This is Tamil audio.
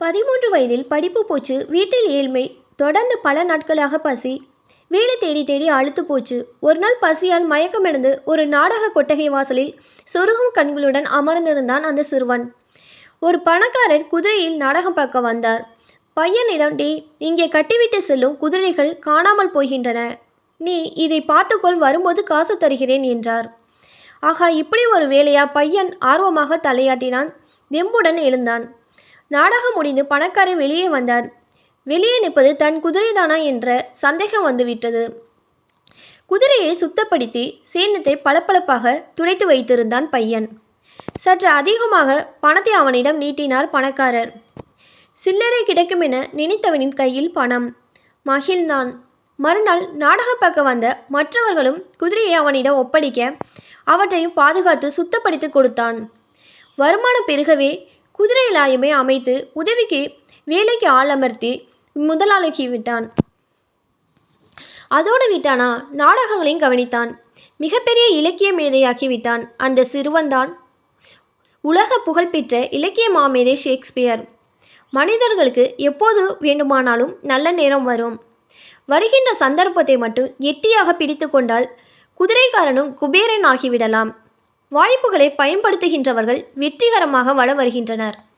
பதிமூன்று வயதில் படிப்பு போச்சு. வீட்டில் ஏழ்மை. தொடர்ந்து பல நாட்களாக பசி. வேலை தேடி தேடி அழுத்து போச்சு. ஒரு நாள் பசியால் மயக்கமடைந்து ஒரு நாடக கொட்டகை வாசலில் சொருகும் கண்களுடன் அமர்ந்திருந்தான் அந்த சிறுவன். ஒரு பணக்காரர் குதிரையில் நாடகம் பார்க்க வந்தார். பையனிடம் டே இங்கே கட்டிவிட்டு செல்லும் குதிரைகள் காணாமல் போகின்றன. நீ இதை பார்த்துக்கொள் வரும்போது காசு தருகிறேன் என்றார். ஆகா இப்படி ஒரு வேலையா? பையன் ஆர்வமாக தலையாட்டினான். தெம்புடன் எழுந்தான். நாடகம் முடிந்து பணக்காரர் வெளியே வந்தார். வெளியே நிற்பது தன் குதிரைதானா என்ற சந்தேகம் வந்துவிட்டது. குதிரையை சுத்தப்படுத்தி சேணத்தை பளபளப்பாக துடைத்து வைத்திருந்தான் பையன். சற்று அதிகமாக பணத்தை அவனிடம் நீட்டினார் பணக்காரர். சில்லறை கிடைக்கும் என நினைத்தவனின் கையில் பணம். மகிழ்ந்தான். மறுநாள் நாடகம் பார்க்க வந்த மற்றவர்களும் குதிரையை அவனிடம் ஒப்படைக்க அவற்றையும் பாதுகாத்து சுத்தப்படுத்தி கொடுத்தான். வருமானம் பெருகவே குதிரை லாயமே அமைத்து உதவிக்கு வேலைக்கு ஆள் அமர்த்தி முதலாளிக்கு விட்டான். அதோடு விட்டானா நாடகங்களையும் கவனித்தான். மிகப்பெரிய இலக்கிய மேதையாக்கி விட்டான். அந்த சிறுவன்தான் உலக புகழ்பெற்ற இலக்கிய மாமேதை ஷேக்ஸ்பியர். மனிதர்களுக்கு எப்போது வேண்டுமானாலும் நல்ல நேரம் வரும். வருகின்ற சந்தர்ப்பத்தை மட்டும் எட்டியாக பிடித்து கொண்டால் குதிரைக்காரனும் குபேரன் ஆகிவிடலாம். வாய்ப்புகளை பயன்படுத்துகின்றவர்கள் வெற்றிகரமாக வள வருகின்றனர்.